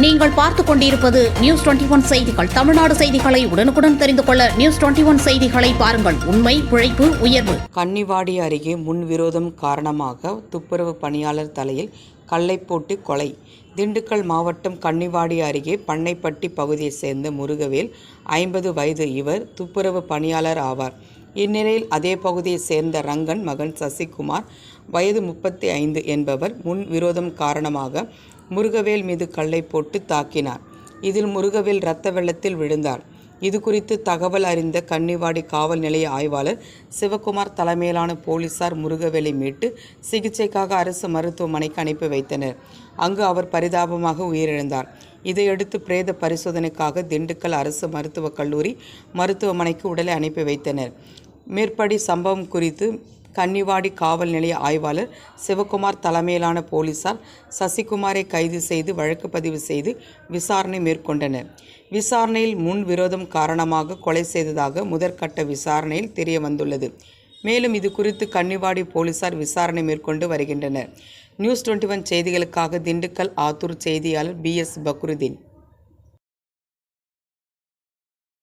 நீங்கள் பார்த்துக் கொண்டிருப்பது நியூஸ் டுவெண்டி ஒன் செய்திகள். தமிழ்நாடு செய்திகளை உடனுக்குடன் தெரிந்து கொள்ள நியூஸ் டுவெண்டி ஒன் செய்திகளை பாருங்கள். உண்மை உழைப்பு உயர்வு. கன்னிவாடி அருகே முன்விரோதம் காரணமாக துப்புரவு பணியாளர் தலையில் கல்லை போட்டு கொலை. திண்டுக்கல் மாவட்டம் கன்னிவாடி அருகே பண்ணைப்பட்டி பகுதியைச் சேர்ந்த முருகவேல் ஐம்பது வயது இவர் துப்புரவு பணியாளர் ஆவார். இந்நிலையில் அதே பகுதியைச் சேர்ந்த ரங்கன் மகன் சசிகுமார் வயது முப்பத்தி ஐந்து என்பவர் முன் விரோதம் காரணமாக முருகவேல் மீது கல்லை போட்டு தாக்கினார். இதில் முருகவேல் இரத்த வெள்ளத்தில் விழுந்தார். இது குறித்து தகவல் அறிந்த கன்னிவாடி காவல் நிலைய ஆய்வாளர் சிவகுமார் தலைமையிலான போலீசார் முருகவேலை மீட்டு சிகிச்சைக்காக அரசு மருத்துவமனைக்கு அனுப்பி வைத்தனர். அங்கு அவர் பரிதாபமாக உயிரிழந்தார். இதையடுத்து பிரேத பரிசோதனைக்காக திண்டுக்கல் அரசு மருத்துவக் கல்லூரி மருத்துவமனைக்கு உடலை அனுப்பி வைத்தனர். மேற்படி சம்பவம் குறித்து கன்னிவாடி காவல் நிலைய ஆய்வாளர் சிவகுமார் தலைமையிலான போலீசார் சசிகுமாரை கைது செய்து வழக்கு பதிவு செய்து விசாரணை மேற்கொண்டனர். விசாரணையில் முன் விரோதம் காரணமாக கொலை செய்ததாக முதற்கட்ட விசாரணையில் தெரிய வந்துள்ளது மேலும் இது குறித்து கன்னிவாடி போலீசார் விசாரணை மேற்கொண்டு வருகின்றனர். நியூஸ் டுவெண்ட்டி ஒன் செய்திகளுக்காக திண்டுக்கல் ஆத்தூர் செய்தியாளர் பி எஸ் பக்ருதீன்.